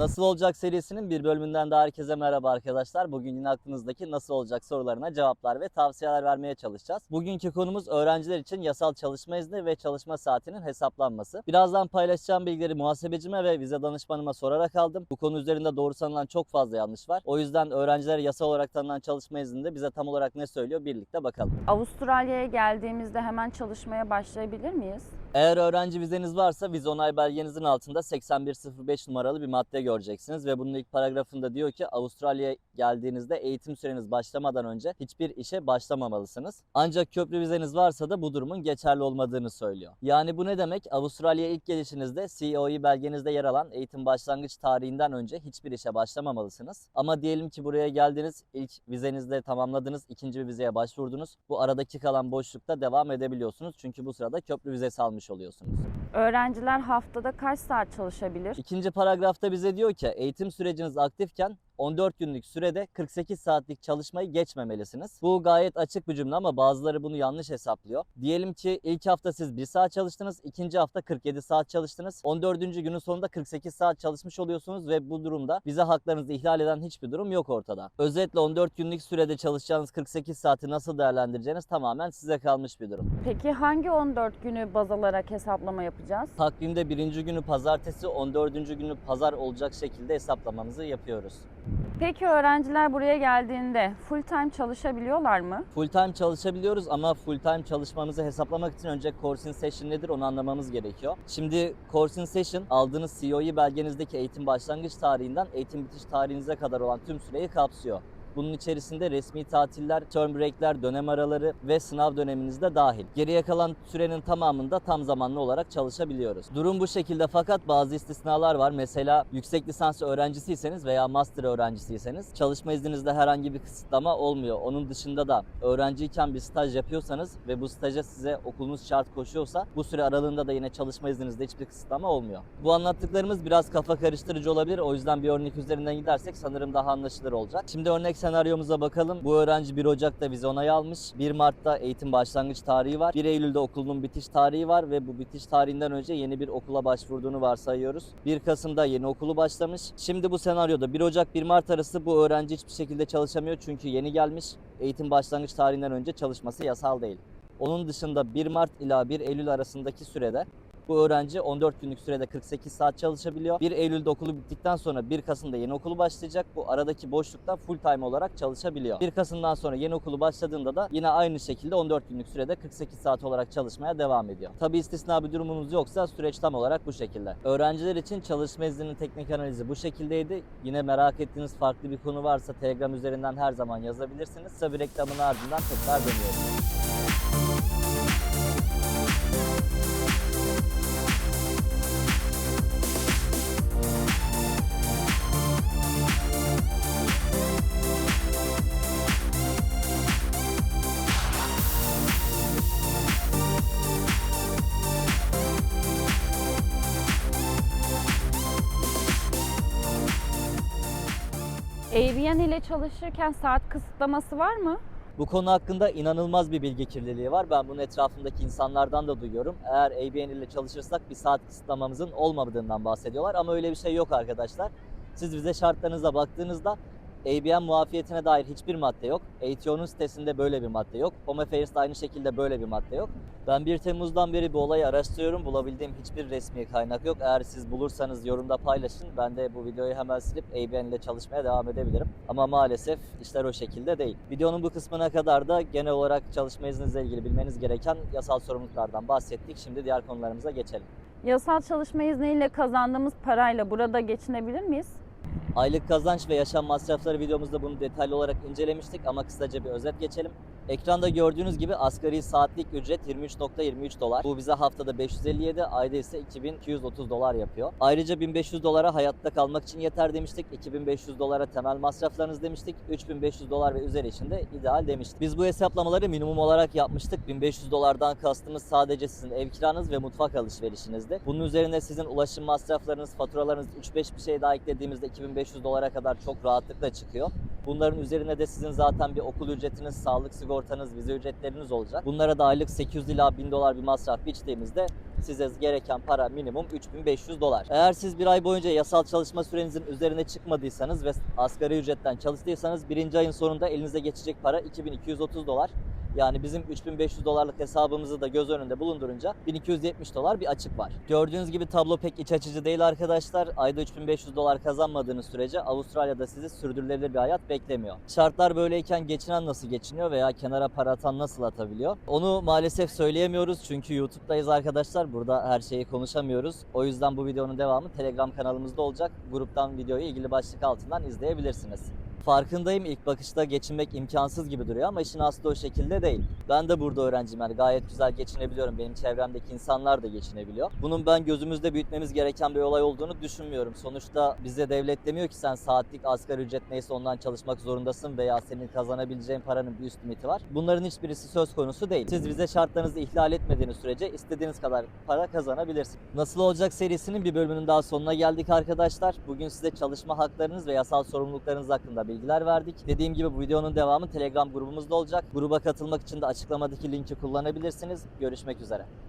Nasıl Olacak serisinin bir bölümünden daha herkese merhaba arkadaşlar. Bugün yine aklınızdaki nasıl olacak sorularına cevaplar ve tavsiyeler vermeye çalışacağız. Bugünkü konumuz öğrenciler için yasal çalışma izni ve çalışma saatinin hesaplanması. Birazdan paylaşacağım bilgileri muhasebecime ve vize danışmanıma sorarak aldım. Bu konu üzerinde doğru sanılan çok fazla yanlış var. O yüzden öğrencilere yasal olarak tanınan çalışma izninde bize tam olarak ne söylüyor birlikte bakalım. Avustralya'ya geldiğimizde hemen çalışmaya başlayabilir miyiz? Eğer öğrenci vizeniz varsa vize onay belgenizin altında 8105 numaralı bir madde göreceksiniz ve bunun ilk paragrafında diyor ki Avustralya'ya geldiğinizde eğitim süreniz başlamadan önce hiçbir işe başlamamalısınız. Ancak köprü vizeniz varsa da bu durumun geçerli olmadığını söylüyor. Yani bu ne demek? Avustralya'ya ilk gelişinizde COE belgenizde yer alan eğitim başlangıç tarihinden önce hiçbir işe başlamamalısınız. Ama diyelim ki buraya geldiniz, ilk vizenizde tamamladınız, ikinci bir vizeye başvurdunuz. Bu aradaki kalan boşlukta devam edebiliyorsunuz. Çünkü bu sırada köprü vizesi almış oluyorsunuz. Öğrenciler haftada kaç saat çalışabilir? İkinci paragrafta bize diyor ki eğitim süreciniz aktifken 14 günlük sürede 48 saatlik çalışmayı geçmemelisiniz. Bu gayet açık bir cümle ama bazıları bunu yanlış hesaplıyor. Diyelim ki ilk hafta siz 1 saat çalıştınız, ikinci hafta 47 saat çalıştınız. 14. günün sonunda 48 saat çalışmış oluyorsunuz ve bu durumda vize haklarınızı ihlal eden hiçbir durum yok ortada. Özetle 14 günlük sürede çalışacağınız 48 saati nasıl değerlendireceğiniz tamamen size kalmış bir durum. Peki hangi 14 günü baz alarak hesaplama yapacağız? Takvimde birinci günü pazartesi, 14. günü pazar olacak şekilde hesaplamamızı yapıyoruz. Peki öğrenciler buraya geldiğinde full time çalışabiliyorlar mı? Full time çalışabiliyoruz ama full time çalışmamızı hesaplamak için önce course session nedir onu anlamamız gerekiyor. Şimdi course session aldığınız COE belgenizdeki eğitim başlangıç tarihinden eğitim bitiş tarihinize kadar olan tüm süreyi kapsıyor. Bunun içerisinde resmi tatiller, term breakler, dönem araları ve sınav döneminiz de dahil. Geriye kalan sürenin tamamında tam zamanlı olarak çalışabiliyoruz. Durum bu şekilde fakat bazı istisnalar var. Mesela yüksek lisans öğrencisiyseniz veya master öğrencisiyseniz çalışma izninizde herhangi bir kısıtlama olmuyor. Onun dışında da öğrenciyken bir staj yapıyorsanız ve bu staja size okulunuz şart koşuyorsa bu süre aralığında da yine çalışma izninizde hiçbir kısıtlama olmuyor. Bu anlattıklarımız biraz kafa karıştırıcı olabilir. O yüzden bir örnek üzerinden gidersek sanırım daha anlaşılır olacak. Şimdi örnek senaryomuza bakalım. Bu öğrenci 1 Ocak'ta vize onayı almış. 1 Mart'ta eğitim başlangıç tarihi var. 1 Eylül'de okulun bitiş tarihi var ve bu bitiş tarihinden önce yeni bir okula başvurduğunu varsayıyoruz. 1 Kasım'da yeni okulu başlamış. Şimdi bu senaryoda 1 Ocak 1 Mart arası bu öğrenci hiçbir şekilde çalışamıyor çünkü yeni gelmiş. Eğitim başlangıç tarihinden önce çalışması yasal değil. Onun dışında 1 Mart ila 1 Eylül arasındaki sürede bu öğrenci 14 günlük sürede 48 saat çalışabiliyor. 1 Eylül'de okulu bittikten sonra 1 Kasım'da yeni okulu başlayacak. Bu aradaki boşlukta full time olarak çalışabiliyor. 1 Kasım'dan sonra yeni okulu başladığında da yine aynı şekilde 14 günlük sürede 48 saat olarak çalışmaya devam ediyor. Tabi istisna bir durumunuz yoksa süreç tam olarak bu şekilde. Öğrenciler için çalışma izninin teknik analizi bu şekildeydi. Yine merak ettiğiniz farklı bir konu varsa Telegram üzerinden her zaman yazabilirsiniz. Kısa bir reklamın ardından tekrar dönüyoruz. AVN ile çalışırken saat kısıtlaması var mı? Bu konu hakkında inanılmaz bir bilgi kirliliği var. Ben bunu etrafımdaki insanlardan da duyuyorum. Eğer ABN ile çalışırsak bir saat kısıtlamamızın olmadığından bahsediyorlar ama öyle bir şey yok arkadaşlar. Siz vize şartlarınıza baktığınızda ABN muafiyetine dair hiçbir madde yok. ATO'nun sitesinde böyle bir madde yok. Home Affairs'te aynı şekilde böyle bir madde yok. Ben 1 Temmuz'dan beri bu olayı araştırıyorum. Bulabildiğim hiçbir resmi kaynak yok. Eğer siz bulursanız yorumda paylaşın. Ben de bu videoyu hemen silip ABN ile çalışmaya devam edebilirim. Ama maalesef işler o şekilde değil. Videonun bu kısmına kadar da genel olarak çalışma izninizle ilgili bilmeniz gereken yasal sorumluluklardan bahsettik. Şimdi diğer konularımıza geçelim. Yasal çalışma izniyle kazandığımız parayla burada geçinebilir miyiz? Aylık kazanç ve yaşam masrafları videomuzda bunu detaylı olarak incelemiştik ama kısaca bir özet geçelim. Ekranda gördüğünüz gibi asgari saatlik ücret 23.23 dolar. Bu bize haftada 557, ayda ise 2230 dolar yapıyor. Ayrıca 1500 dolara hayatta kalmak için yeter demiştik. 2500 dolara temel masraflarınız demiştik. 3500 dolar ve üzeri için de ideal demiştik. Biz bu hesaplamaları minimum olarak yapmıştık. 1500 dolardan kastımız sadece sizin ev kiranız ve mutfak alışverişinizdi. Bunun üzerine sizin ulaşım masraflarınız, faturalarınız 3-5 bir şey daha eklediğimizde 2500 dolara kadar çok rahatlıkla çıkıyor. Bunların üzerine de sizin zaten bir okul ücretiniz, sağlık sigortanız, vize ücretleriniz olacak. Bunlara da aylık 800 ila 1000 dolar bir masraf biçtiğimizde size gereken para minimum 3500 dolar. Eğer siz bir ay boyunca yasal çalışma sürenizin üzerine çıkmadıysanız ve asgari ücretten çalıştıysanız birinci ayın sonunda elinize geçecek para 2230 dolar. Yani bizim 3500 dolarlık hesabımızı da göz önünde bulundurunca 1270 dolar bir açık var. Gördüğünüz gibi tablo pek iç açıcı değil arkadaşlar. Ayda 3500 dolar kazanmadığınız sürece Avustralya'da sizi sürdürülebilir bir hayat beklemiyor. Şartlar böyleyken geçinen nasıl geçiniyor veya kenara para atan nasıl atabiliyor? Onu maalesef söyleyemiyoruz çünkü YouTube'dayız arkadaşlar. Burada her şeyi konuşamıyoruz. O yüzden bu videonun devamı Telegram kanalımızda olacak. Gruptan videoyu ilgili başlık altından izleyebilirsiniz. Farkındayım ilk bakışta geçinmek imkansız gibi duruyor ama işin aslı o şekilde değil. Ben de burada öğrenciyim yani gayet güzel geçinebiliyorum. Benim çevremdeki insanlar da geçinebiliyor. Bunun ben gözümüzde büyütmemiz gereken bir olay olduğunu düşünmüyorum. Sonuçta bize devlet demiyor ki sen saatlik asgari ücret neyse ondan çalışmak zorundasın veya senin kazanabileceğin paranın bir üst limiti var. Bunların hiçbirisi söz konusu değil. Siz bize şartlarınızı ihlal etmediğiniz sürece istediğiniz kadar para kazanabilirsiniz. Nasıl olacak serisinin bir bölümünün daha sonuna geldik arkadaşlar. Bugün size çalışma haklarınız ve yasal sorumluluklarınız hakkında bilgiler verdik. Dediğim gibi bu videonun devamı Telegram grubumuzda olacak. Gruba katılmak için de açıklamadaki linki kullanabilirsiniz. Görüşmek üzere.